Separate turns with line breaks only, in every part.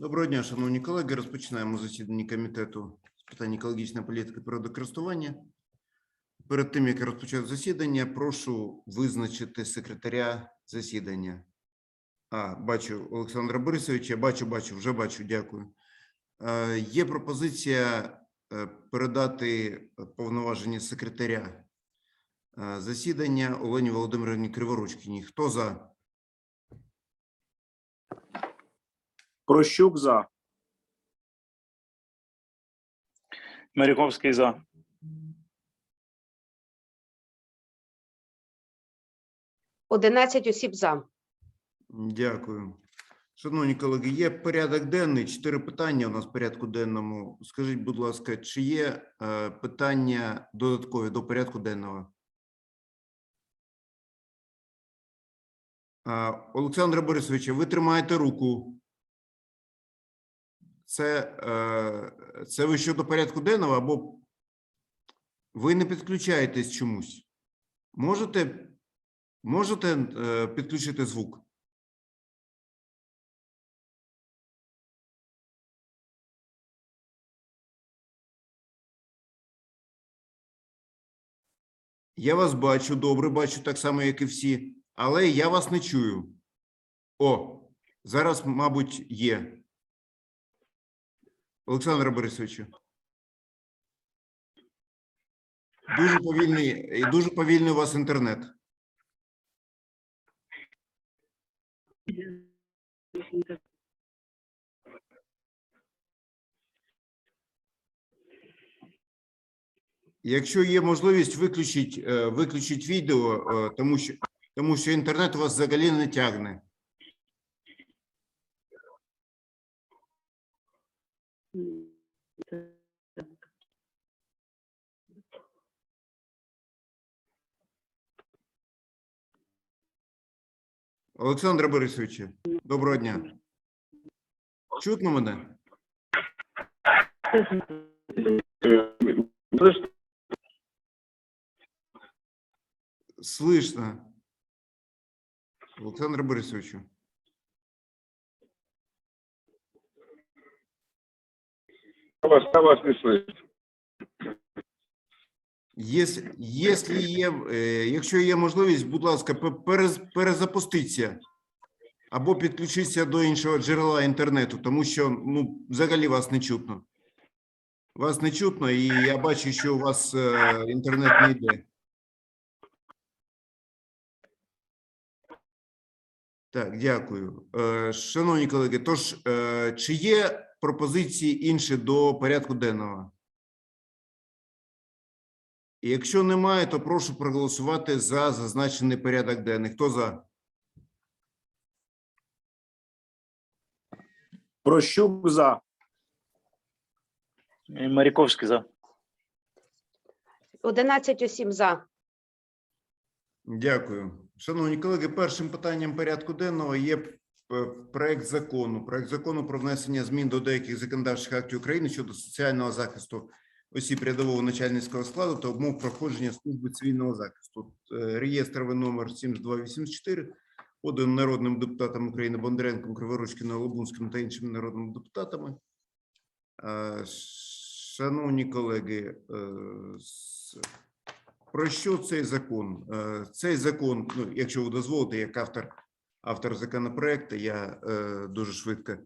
Доброго дня, шановні колеги. Розпочинаємо засідання комітету з питань екологічної політики природокористування. Перед тим, як розпочати засідання, прошу визначити секретаря засідання. А, бачу Олександра Борисовича. Бачу, бачу, вже бачу. Дякую. Е, Є пропозиція е, передати повноваження секретаря е, засідання Олені Володимирівні Криворучкіній. Хто за?
Прощук за.
Маріковський за.
Одинадцять осіб за.
Дякую. Шановні колеги, є порядок денний, чотири питання у нас в порядку денному. Скажіть, будь ласка, чи є е, питання додаткові до порядку денного? А, Олександре Борисовичу, ви тримаєте руку. Це, е, це ви щодо порядку денного або ви не підключаєтесь чомусь? Можете, можете е, підключити звук? Я вас бачу, добре бачу, так само, як і всі, але я вас не чую. О, зараз, мабуть, є. Олександр Борисовичу. Дуже повільний, і дуже повільний у вас інтернет. Якщо є можливість, виключіть, е, виключіть відео, е, тому що, тому що інтернет у вас взагалі не тягне. Олександре Борисовичу, доброго дня. Чутно мене? Слышно. Олександр Борисовичу.
Вас, а вас не слышно.
Єс- Якщо є, е, якщо є можливість, будь ласка, пе- перез- перезапустіться або підключіться до іншого джерела інтернету, тому що ну, взагалі вас не чутно. Вас не чутно, і я бачу, що у вас е, інтернет не йде. Так, дякую. Е, Шановні колеги, тож, чи є пропозиції інші до порядку денного? І Якщо немає, то прошу проголосувати за зазначений порядок денний. Хто за?
Прощук за.
Маріковський за.
Одинадцять осіб за.
Дякую. Шановні колеги, першим питанням порядку денного є проект закону. Проект закону про внесення змін до деяких законодавчих актів України щодо соціального захисту осіб рядового начальницького складу та умов проходження служби цивільного захисту. Е, Реєстровий номер 7284, поданий народним депутатом України Бондаренком, Криворучкиною, Лобунським та іншими народними депутатами. Е, Шановні колеги, е, про що цей закон? Е, Цей закон, ну, якщо ви дозволите, як автор, автор законопроекту, я е, дуже швидко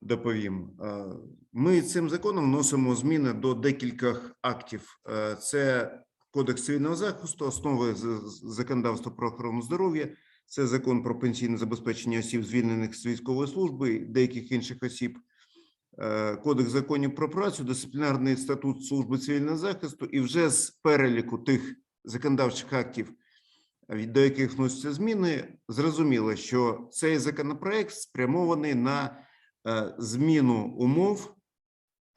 доповім. Е, Ми цим законом вносимо зміни до декількох актів. Е, Це Кодекс цивільного захисту, основи законодавства про охорону здоров'я, це закон про пенсійне забезпечення осіб, звільнених з військової служби, деяких інших осіб. Кодекс законів про працю, дисциплінарний статут служби цивільного захисту, і вже з переліку тих законодавчих актів, до яких вносяться зміни, зрозуміло, що цей законопроект спрямований на е, зміну умов,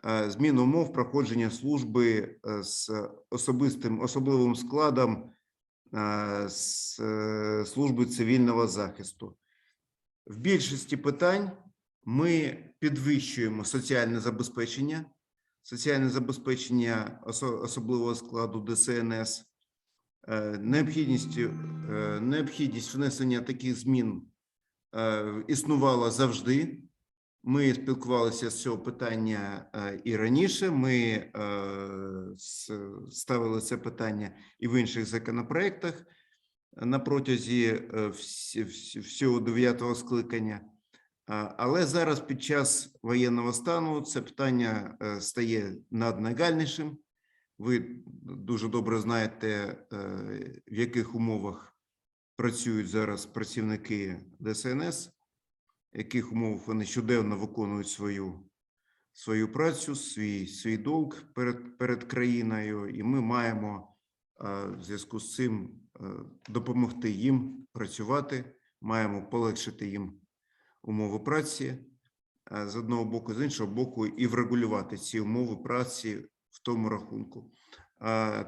е, зміну умов проходження служби е, з особистим особливим складом з служби цивільного захисту. В більшості питань ми підвищуємо соціальне забезпечення, соціальне забезпечення особливого складу ДСНС, необхідність, е, необхідність внесення таких змін е, існувала завжди. Ми спілкувалися з цього питання е, і раніше. Ми е, ставили це питання і в інших законопроектах на протязі е, всього дев'ятого скликання. Але зараз під час воєнного стану це питання е, стає наднагальнішим. Ви дуже добре знаєте, е, в яких умовах працюють зараз працівники ДСНС, в яких умовах вони щоденно виконують свою, свою працю, свій, свій долг перед, перед країною, і ми маємо е, в зв'язку з цим е, допомогти їм працювати, маємо полегшити їм умови праці з одного боку, з іншого боку, і врегулювати ці умови праці тому рахунку.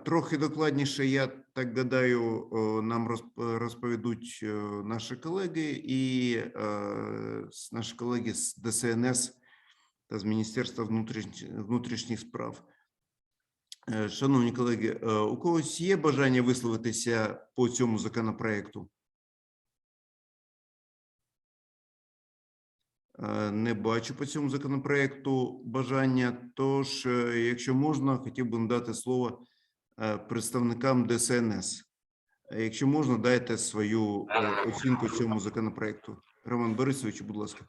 Трохи докладніше, я так гадаю, нам розп- розповідуть наші колеги і е, наші колеги з ДСНС та з Міністерства внутрішніх, внутрішніх справ. Е, Шановні колеги, е, у когось є бажання висловитися по цьому законопроекту? Не бачу по цьому законопроекту бажання. Тож, е, якщо можна, хотів би надати слово е, представникам ДСНС. Е, Якщо можна, дайте свою е, оцінку цьому законопроекту. Роман Борисович, будь ласка.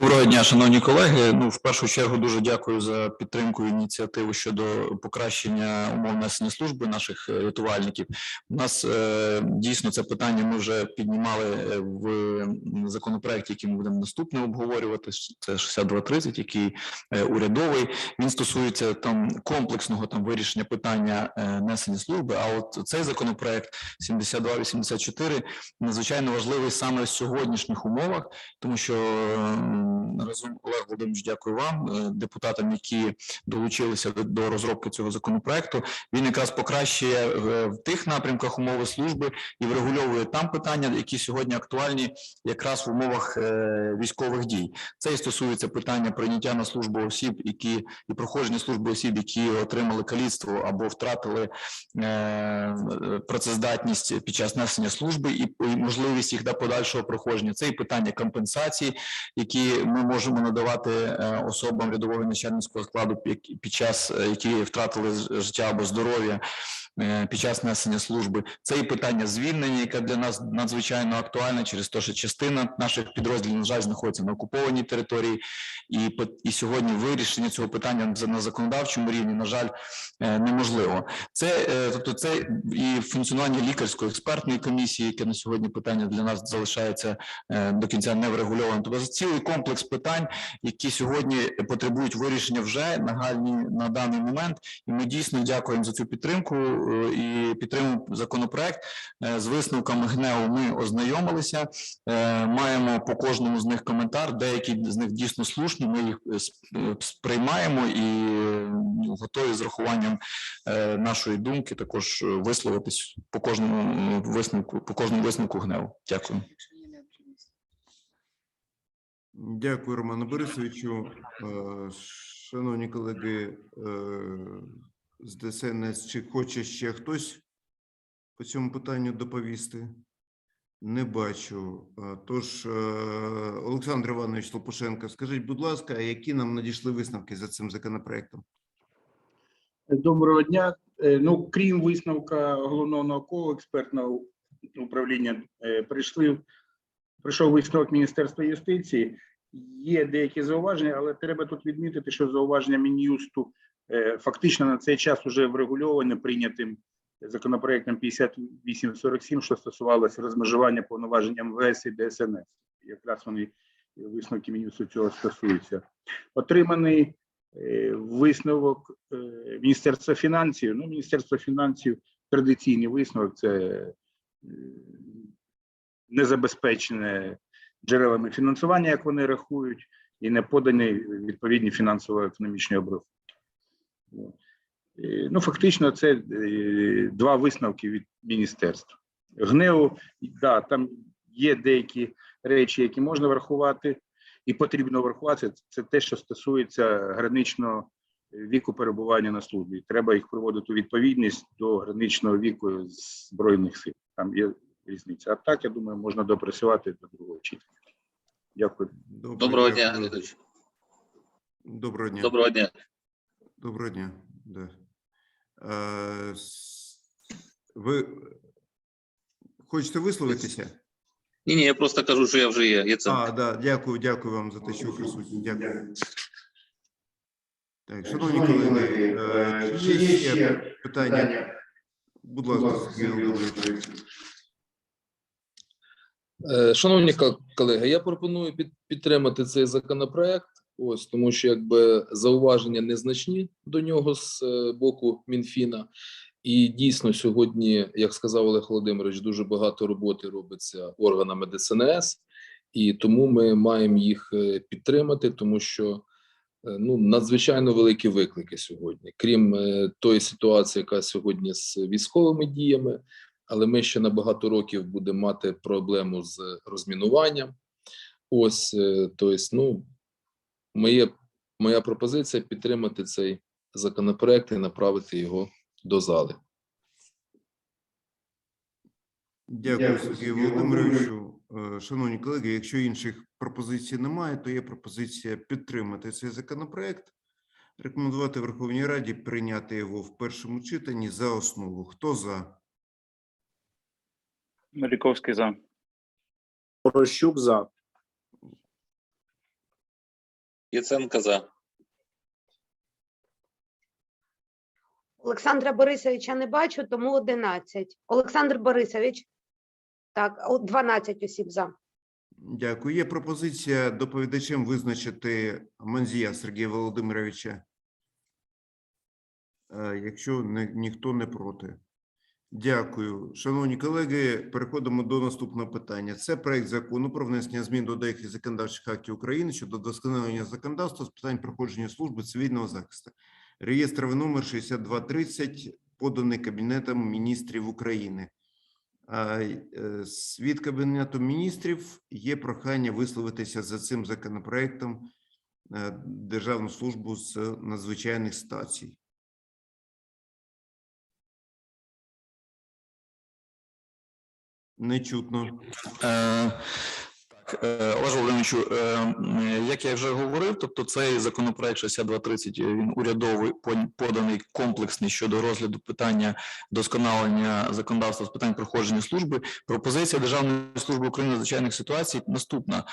Доброго дня, шановні колеги. Ну, в першу чергу, дуже дякую за підтримку ініціативу щодо покращення умов несення служби наших е, рятувальників. У нас е, дійсно це питання ми вже піднімали е, в законопроекті, який ми будемо наступне обговорювати. Це 6230, який урядовий. Він стосується там комплексного там вирішення питання несення служби. А от цей законопроект 7284 надзвичайно важливий саме в сьогоднішніх умовах тому що разом Олег Володимирович, дякую вам, е, депутатам, які долучилися до- розробки цього законопроекту. Він якраз покращує е, в тих напрямках умови служби і врегульовує там питання, які сьогодні актуальні якраз в умовах е, військових дій. Це і стосується питання прийняття на службу осіб, які і проходження служби осіб, які отримали каліцтво або втратили працездатність під час несення служби і можливість їх до подальшого проходження. Це і питання компенсації, які ми можемо надавати е, особам рядового начальницького складу, під час е, які втратили життя або здоров'я під час несення служби. Це і питання звільнення, яке для нас надзвичайно актуальне через те, що частина наших підрозділів, на жаль, знаходиться на окупованій території, і і сьогодні вирішення цього питання на законодавчому рівні, на жаль, е, неможливо. Це е, тобто, це і функціонування лікарської експертної комісії, яке на сьогодні питання для нас залишається е, до кінця не врегульовано. Тобто цілий комплекс питань, які сьогодні потребують вирішення вже нагальні на даний момент. І ми дійсно дякуємо за цю підтримку е, і підтримуємо законопроект. Е, З висновками ГНЕУ ми ознайомилися. Е, Маємо по кожному з них коментар. Деякі з них дійсно слушні. Ми їх е, сп- сприймаємо і е, готові з рахуванням нашої думки також висловитись по кожному висновку, по кожному висновку ГНЕУ. Дякую.
Дякую, Роману Борисовичу. Шановні колеги з ДСНС, чи хоче ще хтось по цьому питанню доповісти? Не бачу. Тож, е, Олександр Іванович Лопушенко, скажіть, будь ласка, які нам надійшли висновки за цим законопроектом?
Доброго дня. Е, Ну, крім висновка головного наукового експертного управління, е, прийшли прийшов висновок Міністерства юстиції. Є деякі зауваження, але треба тут відмітити, що зауваження Мін'юсту фактично на цей час вже врегульовані прийнятим законопроектом 5847, що стосувалося розмежування повноважень МВС і ДСНС. Якраз вони е, висновки Мін'юсту цього стосуються. Отриманий е, висновок е, Міністерства фінансів. Ну, Міністерство фінансів традиційний висновок це е, незабезпечене джерелами фінансування, як вони рахують, і не подані відповідні фінансово-економічні обрахунки. Е, Ну, фактично, це е, два висновки від міністерства. ГНЕУ, да, там є деякі речі, які можна врахувати, і потрібно врахувати. Це те, що стосується граничного віку перебування на службі. Треба їх приводити у відповідність до граничного віку збройних сил. Там є різниця. А так, я думаю, можна допрацювати до другого читання. Дякую.
Доброго дня.
Доброго дня.
Доброго дня.
Доброго дня. Да. Е, Ви хочете висловитися?
Ні, ні, я просто кажу, що я вже є. Я це
А, да, дякую, дякую вам за те, що ви присутні. Дякую. Так, шановні колеги, е, чи є ще питання? Будь ласка, Сергій Володимирович.
Е, Шановні ко- колеги, я пропоную під, підтримати цей законопроект. Ось тому, що якби зауваження незначні до нього з е, боку Мінфіна, і дійсно сьогодні, як сказав Олег Володимирович, дуже багато роботи робиться органами ДСНС, і тому ми маємо їх е, підтримати, тому що е, ну надзвичайно великі виклики сьогодні, крім тої ситуації, яка сьогодні з військовими діями. Але ми ще на багато років будемо мати проблему з розмінуванням. Ось, тобто, ну, моє, моя пропозиція підтримати цей законопроект і направити його до зали.
Дякую, Сергію Володимировичу. Е, Шановні колеги, якщо інших пропозицій немає, то є пропозиція підтримати цей законопроект, рекомендувати Верховній Раді прийняти його в першому читанні за основу. Хто за?
Маріковський за.
Прощук за.
Яценка за.
Олександра Борисовича не бачу, тому 11. Олександр Борисович. Так, о, 12 осіб за.
Дякую. Є пропозиція доповідачем визначити Манзія Сергія Володимировича. Е, Якщо ніхто не проти. Дякую. Шановні колеги, переходимо до наступного питання. Це проект закону про внесення змін до деяких законодавчих актів України щодо досконалення законодавства з питань проходження служби цивільного захисту. Реєстровий номер 6230, поданий Кабінетом міністрів України. А, е, Від Кабінету міністрів є прохання висловитися за цим законопроектом е, Державну службу з надзвичайних ситуацій. Не чутно.
Е, е, Олеже Володимировичу, е, як я вже говорив, тобто цей законопроект 6230, е, він урядовий, поданий комплексний щодо розгляду питання досконалення законодавства з питань проходження служби. Пропозиція Державної служби України надзвичайних ситуацій наступна.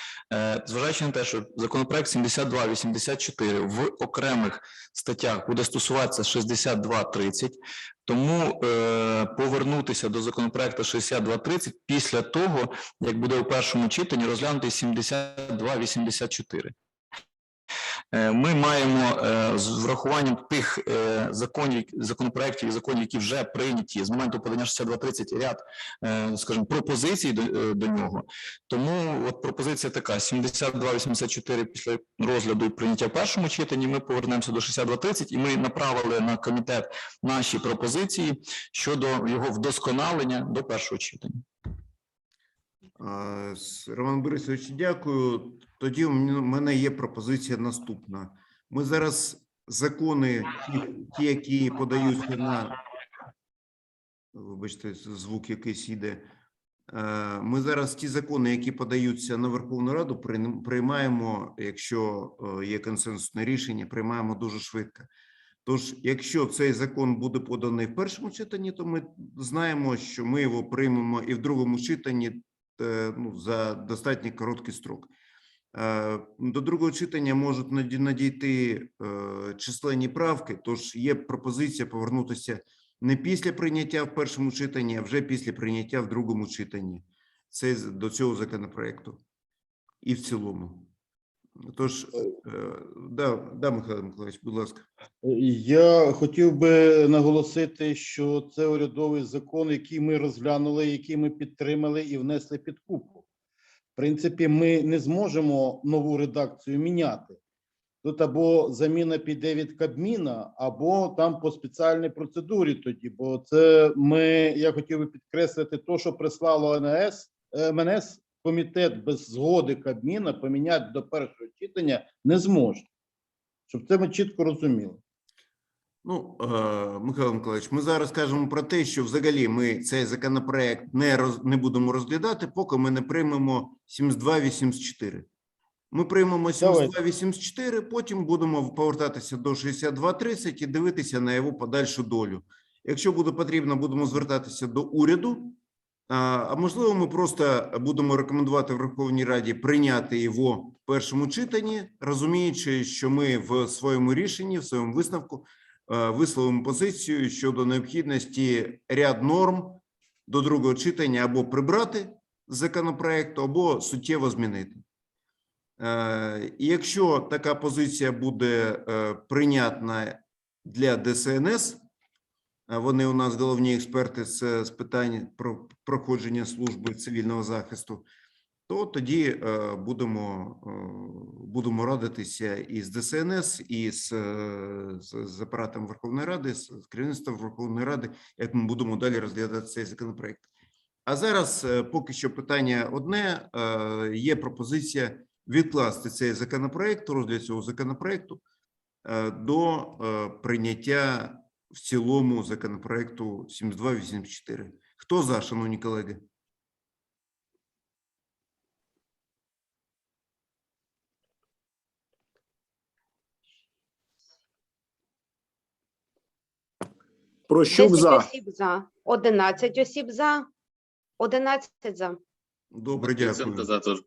Зважаючи на те, що законопроект 7284 в окремих статтях буде стосуватися 6230, тому е, повернутися до законопроекту 6230 після того, як буде у першому читанні розглянути 7284. Е, Ми маємо е, з врахуванням тих е, законів, законопроєктів і законів, які вже прийняті з моменту подання 6230 ряд, скажімо, пропозицій до, до нього. Тому от пропозиція така: 7284 після розгляду і прийняття в першому читанні. Ми повернемося до 6230 і ми направили на комітет наші пропозиції щодо його вдосконалення до першого читання.
Роман Борисович, дякую. Тоді у мене- є пропозиція наступна. Ми зараз закони, ті, які подаються на вибачте, звук якийсь іде. Е, Ми зараз ті закони, які подаються на Верховну Раду, прийм- приймаємо, якщо е, є консенсусне рішення, приймаємо дуже швидко. Тож, якщо цей закон буде поданий в першому читанні, то ми знаємо, що ми його приймемо і в другому читанні ну, за достатньо короткий строк. Е, До другого читання можуть надійти е, численні правки, тож є пропозиція повернутися не після прийняття в першому читанні, а вже після прийняття в другому читанні це до цього законопроекту і в цілому. Тож, е, да, да, Михайло Миколаївич, будь ласка.
Я хотів би наголосити, що це урядовий закон, який ми розглянули, який ми підтримали і внесли під купу. В принципі, ми не зможемо нову редакцію міняти. Тут або заміна піде від Кабміна, або там по спеціальній процедурі тоді. Бо це ми, я хотів би підкреслити, то, що прислало НС, е, МНС, комітет без згоди Кабміна поміняти до першого читання не зможе. Щоб це ми чітко розуміли.
Ну, е, Михайло Миколаївич, ми зараз кажемо про те, що взагалі ми цей законопроект не роз, не будемо розглядати, поки ми не приймемо 7284. Ми приймемо
Давайте.
7284, потім будемо повертатися до 6230 і дивитися на його подальшу долю. Якщо буде потрібно, будемо звертатися до уряду. А можливо, ми просто будемо рекомендувати Верховній Раді прийняти його в першому читанні, розуміючи, що ми в своєму рішенні, в своєму висновку е, висловимо позицію щодо необхідності ряд норм до другого читання або прибрати з законопроекту, або суттєво змінити. Е, І якщо така позиція буде е, прийнятна для ДСНС, вони у нас головні експерти з, з питань про проходження служби цивільного захисту, то тоді е, будемо, е, будемо радитися і з ДСНС, і з, е, з, з апаратом Верховної Ради, з з керівництвом Верховної Ради, як ми будемо далі розглядати цей законопроект. А зараз поки що питання одне: є пропозиція відкласти цей законопроект, розгляд цього законопроекту до прийняття в цілому законопроекту 7284. Хто за, шановні колеги?
Прощук
10
за.
осіб за, 11 осіб за, 11 за,
Добре, дякую.
за теж.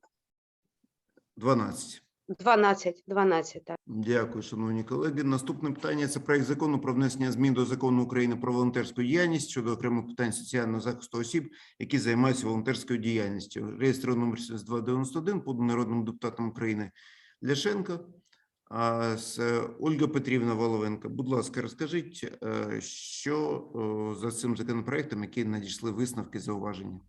12.
12, 12, так.
Дякую, шановні колеги. Наступне питання це проект закону про внесення змін до закону України про волонтерську діяльність щодо окремих питань соціального захисту осіб, які займаються волонтерською діяльністю. Реєстровий номер 7291, поданий народним депутатом України Ляшенко. А з е, Ольга Петрівна Воловенко. Будь ласка, розкажіть, е, що за цим законопроектом, які надійшли висновки, зауваження?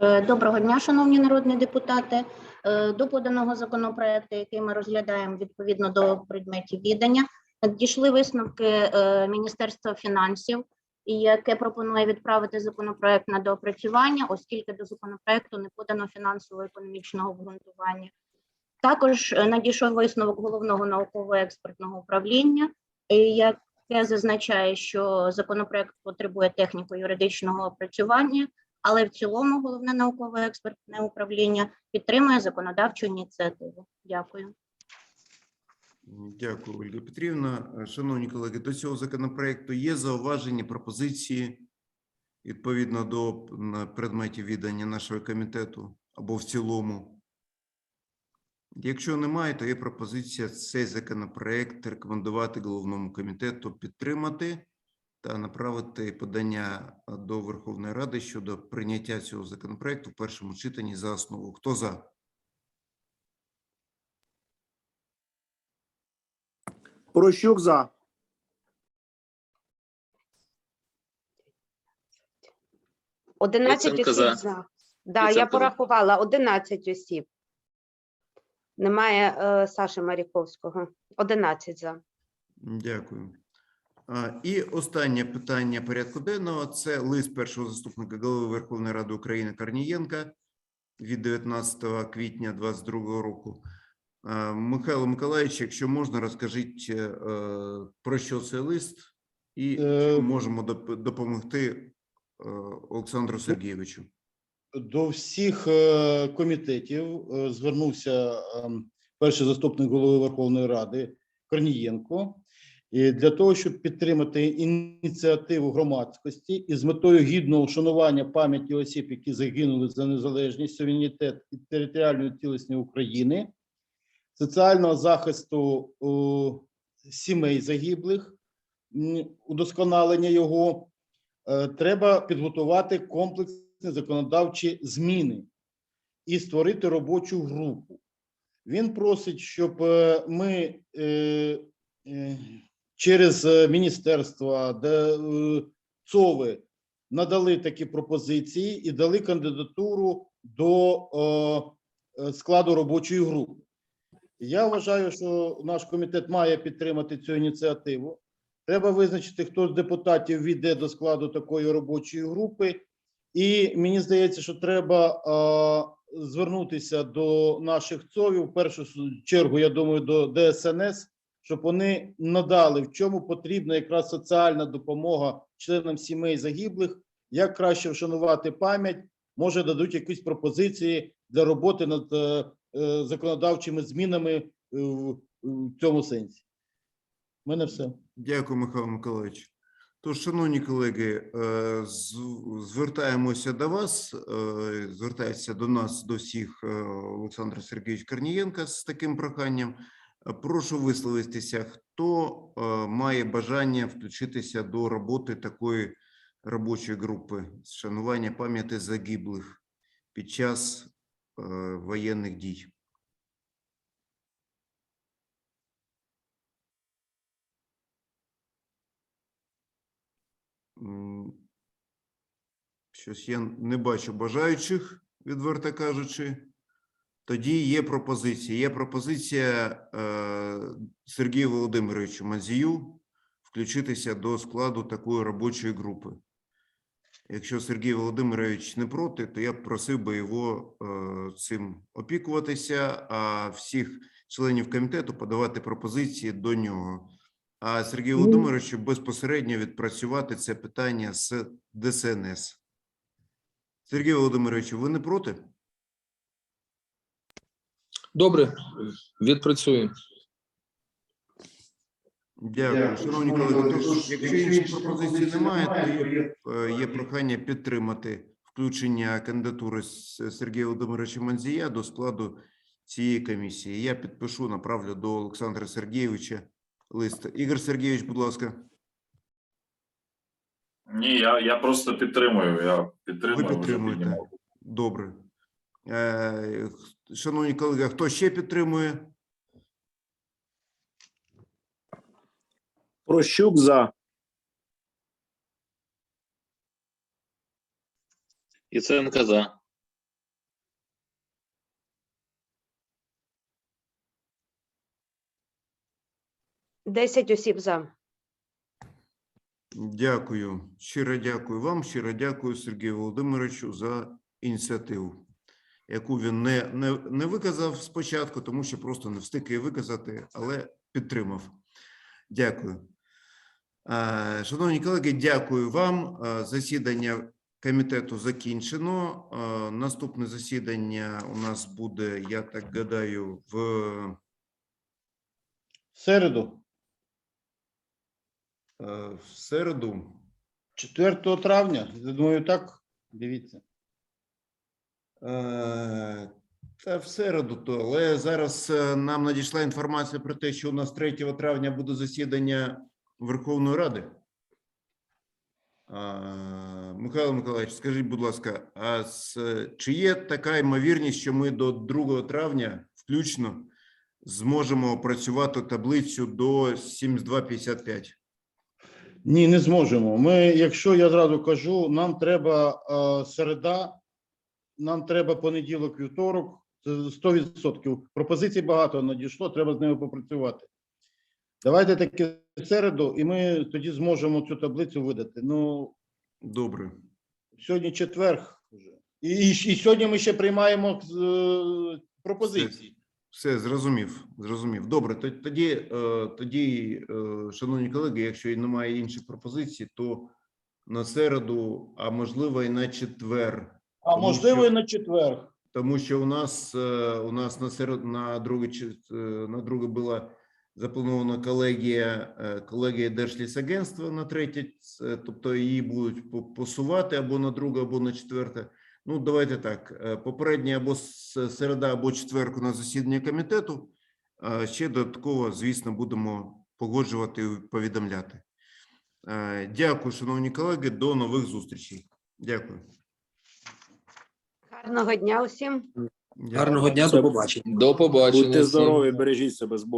Е, Доброго дня, шановні народні депутати. Е, До поданого законопроекту, який ми розглядаємо відповідно до предметів відання, надійшли висновки е, Міністерства фінансів, яке пропонує відправити законопроект на доопрацювання, оскільки до законопроекту не подано фінансово-економічного обґрунтування. Також надійшов висновок головного науково-експертного управління, яке зазначає, що законопроект потребує техніко-юридичного опрацювання але в цілому головне науково-експертне управління підтримує законодавчу ініціативу. Дякую.
Дякую, Ольга Петрівна. Шановні колеги, до цього законопроекту є зауваження, пропозиції відповідно до предметів відання нашого комітету або в цілому. Якщо немає, то є пропозиція цей законопроект рекомендувати головному комітету підтримати та направити подання до Верховної Ради щодо прийняття цього законопроекту в першому читанні за основу. Хто за?
Прощук за.
11
Яценко
осіб
за.
за. Да, я
за.
порахувала 11 осіб. Немає е, Саші Маріковського. 11 за.
Дякую. І останнє питання порядку денного це лист першого заступника голови Верховної Ради України Корнієнка від 19 квітня 2022 року. Михайло Миколаївич, якщо можна, розкажіть е, про що цей лист і
Е,
можемо допомогти е, Олександру Сергійовичу.
До всіх е, комітетів звернувся ем, перший заступник голови Верховної Ради Корнієнко і для того, щоб підтримати ініціативу громадськості і з метою гідного вшанування пам'яті осіб, які загинули за незалежність, суверенітет і територіальну цілісність України, соціального захисту о, сімей загиблих, удосконалення його, е, треба підготувати комплексні законодавчі зміни і створити робочу групу. Він просить, щоб е, ми е, е, через е, міністерства, е, ЦОВи надали такі пропозиції і дали кандидатуру до е, складу робочої групи. Я вважаю, що наш комітет має підтримати цю ініціативу. Треба визначити, хто з депутатів війде до складу такої робочої групи. І мені здається, що треба звернутися до наших ЦОВів. В першу чергу, я думаю, до ДСНС, щоб вони надали, в чому потрібна якраз соціальна допомога членам сімей загиблих, як краще вшанувати пам'ять. Може, дадуть якісь пропозиції для роботи над е, е, законодавчими змінами е, в, цьому сенсі. У мене все.
Дякую, Михайло Миколаївич. Тож, шановні колеги, звертаємося до вас, звертається до нас, до всіх Олександр Сергійович Корнієнко з таким проханням. Прошу висловитися, хто е, має бажання включитися до роботи такої робочої групи з шанування пам'яті загиблих під час е, воєнних дій. Щось я не бачу бажаючих, відверто кажучи. Тоді є пропозиція. Є пропозиція е, Сергію Володимировичу Мазію включитися до складу такої робочої групи. Якщо Сергій Володимирович не проти, то я б просив би його е, цим опікуватися, а всіх членів комітету подавати пропозиції до нього. А Сергію Володимировичу безпосередньо відпрацювати це питання з ДСНС. Сергій Володимирович, ви не проти?
Добре, відпрацюємо.
Дякую. Шановні колеги, тож, якщо інших пропозицій немає, то є, е, є прохання підтримати включення кандидатури Сергія Володимировича Манзія до складу цієї комісії. Я підпишу, направлю до Олександра Сергійовича лист. Ігор Сергійович, будь ласка.
Ні, я, я просто підтримую. Я підтримую.
Ви підтримуєте. Добре. Е, Шановні колеги, хто ще підтримує?
Прощук за.
Яценко за.
Десять осіб за.
Дякую. Щиро дякую вам. Щиро дякую Сергію Володимировичу за ініціативу, яку він не, не, не виказав спочатку, тому що просто не встиг її виказати, але підтримав. Дякую. Е, Шановні колеги, дякую вам. Е, Засідання комітету закінчено. Е, Наступне засідання у нас буде, я так гадаю, в
середу,
в середу.
4 травня, думаю, так. Дивіться.
Е, Та в середу, то, але зараз е, нам надійшла інформація про те, що у нас 3 травня буде засідання Верховної Ради. Михайло Миколаївич, скажіть, будь ласка, а з, чи є така ймовірність, що ми до 2 травня включно зможемо опрацювати таблицю до 7255?
Ні, не зможемо. Ми, якщо я зразу кажу, нам треба е, середа, нам треба понеділок, вівторок, це 100%. Пропозицій багато надійшло, треба з ними попрацювати. Давайте таки в середу, і ми тоді зможемо цю таблицю видати. Ну,
Добре.
сьогодні четверг вже. І, і, і сьогодні ми ще приймаємо е, пропозиції.
Все, зрозумів, зрозумів. Добре, тоді, е, тоді, е, шановні колеги, якщо і немає інших пропозицій, то на середу, а можливо і на четвер,
А можливо,
що-
і на четверг.
тому що у нас е, у нас на серед на друге на друге була запланована колегія е, колегія Держлісагентства на третє, тобто її будуть посувати або на друге, або на четверте. Ну, давайте так. е, Попереднє або середа, або четверг на засідання комітету. Ще додатково, звісно, будемо погоджувати і повідомляти. Дякую, шановні колеги. До нових зустрічей. Дякую.
Гарного дня усім.
Гарного дня, до побачення.
До побачення.
Будьте
всім.
здорові, бережіть себе з Богом.